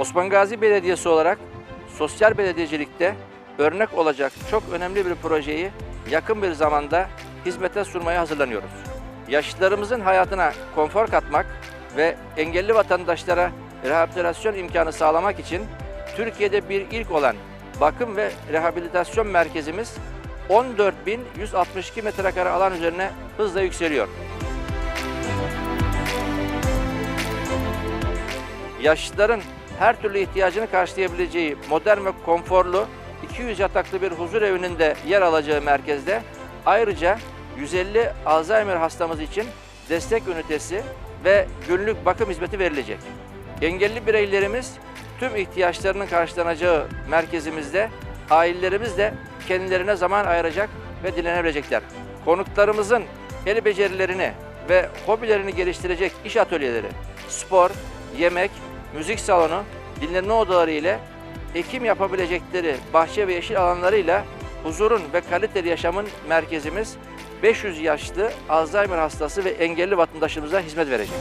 Osman Gazi Belediyesi olarak sosyal belediyecilikte örnek olacak çok önemli bir projeyi yakın bir zamanda hizmete sunmaya hazırlanıyoruz. Yaşlılarımızın hayatına konfor katmak ve engelli vatandaşlara rehabilitasyon imkanı sağlamak için Türkiye'de bir ilk olan bakım ve rehabilitasyon merkezimiz 14.162 metrekare alan üzerine hızla yükseliyor. yaşlıların her türlü ihtiyacını karşılayabileceği modern ve konforlu 200 yataklı bir huzur evinin de yer alacağı merkezde ayrıca 150 Alzheimer hastamız için destek ünitesi ve günlük bakım hizmeti verilecek. Engelli bireylerimiz tüm ihtiyaçlarının karşılanacağı merkezimizde ailelerimiz de kendilerine zaman ayıracak ve dinlenebilecekler. Konuklarımızın el becerilerini ve hobilerini geliştirecek iş atölyeleri, spor, yemek, müzik salonu, dinlenme odaları ile ekim yapabilecekleri bahçe ve yeşil alanlarıyla huzurun ve kaliteli yaşamın merkezimiz 500 yaşlı Alzheimer hastası ve engelli vatandaşımıza hizmet verecek.